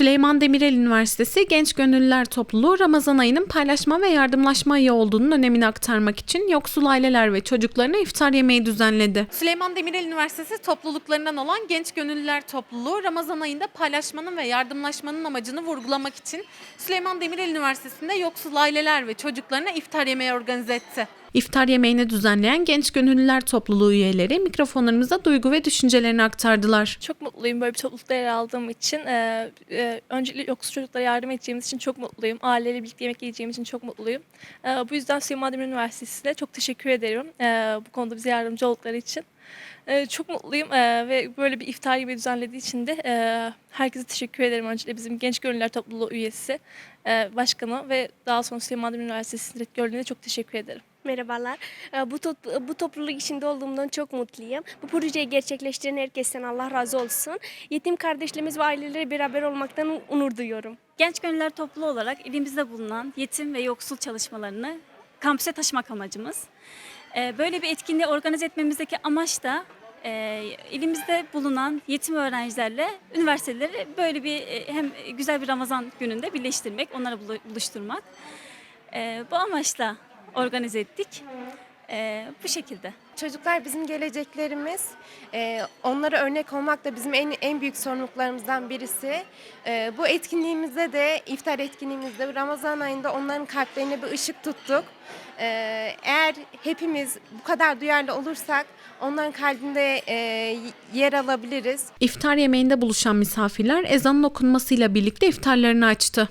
Süleyman Demirel Üniversitesi Genç Gönüllüler Topluluğu Ramazan ayının paylaşma ve yardımlaşma ayı olduğunun önemini aktarmak için yoksul aileler ve çocuklarına iftar yemeği düzenledi. Süleyman Demirel Üniversitesi topluluklarından olan Genç Gönüllüler Topluluğu Ramazan ayında paylaşmanın ve yardımlaşmanın amacını vurgulamak için Süleyman Demirel Üniversitesi'nde yoksul aileler ve çocuklarına iftar yemeği organize etti. İftar yemeğini düzenleyen Genç Gönüllüler Topluluğu üyeleri mikrofonlarımıza duygu ve düşüncelerini aktardılar. Çok mutluyum böyle bir toplulukta yer aldığım için. Ee, e, öncelikle yoksul çocuklara yardım edeceğimiz için çok mutluyum. Aileyle birlikte yemek yiyeceğimiz için çok mutluyum. Ee, bu yüzden Süleyman Demirel Üniversitesi'ne çok teşekkür ederim. Ee, bu konuda bize yardımcı oldukları için. Ee, çok mutluyum ee, ve böyle bir iftar yemeği düzenlediği için de e, herkese teşekkür ederim. Öncelikle bizim Genç Gönüllüler Topluluğu üyesi, e, başkanı ve daha sonra Süleyman Demirel Üniversitesi Rektörlüğüne çok teşekkür ederim. Merhabalar. Ee, Bu, top- bu topluluk içinde olduğumdan çok mutluyum. Bu projeyi gerçekleştiren herkesten Allah razı olsun. Yetim kardeşlerimiz ve aileleri beraber olmaktan onur duyuyorum. Genç Gönüllüler Topluluğu olarak ilimizde bulunan yetim ve yoksul çalışmalarını kampüse taşımak amacımız. Ee, Böyle bir etkinliği organize etmemizdeki amaç da e, ilimizde bulunan yetim öğrencilerle üniversiteleri böyle bir e, hem güzel bir Ramazan gününde birleştirmek, onları bulu- buluşturmak. Ee, Bu amaçla organize ettik. Ee, Bu şekilde. Çocuklar bizim geleceklerimiz. Ee, onlara örnek olmak da bizim en en büyük sorumluluklarımızdan birisi. Ee, bu etkinliğimizde de iftar etkinliğimizde Ramazan ayında onların kalplerine bir ışık tuttuk. Ee, eğer hepimiz bu kadar duyarlı olursak onların kalbinde e, yer alabiliriz. İftar yemeğinde buluşan misafirler ezanın okunmasıyla birlikte iftarlarını açtı.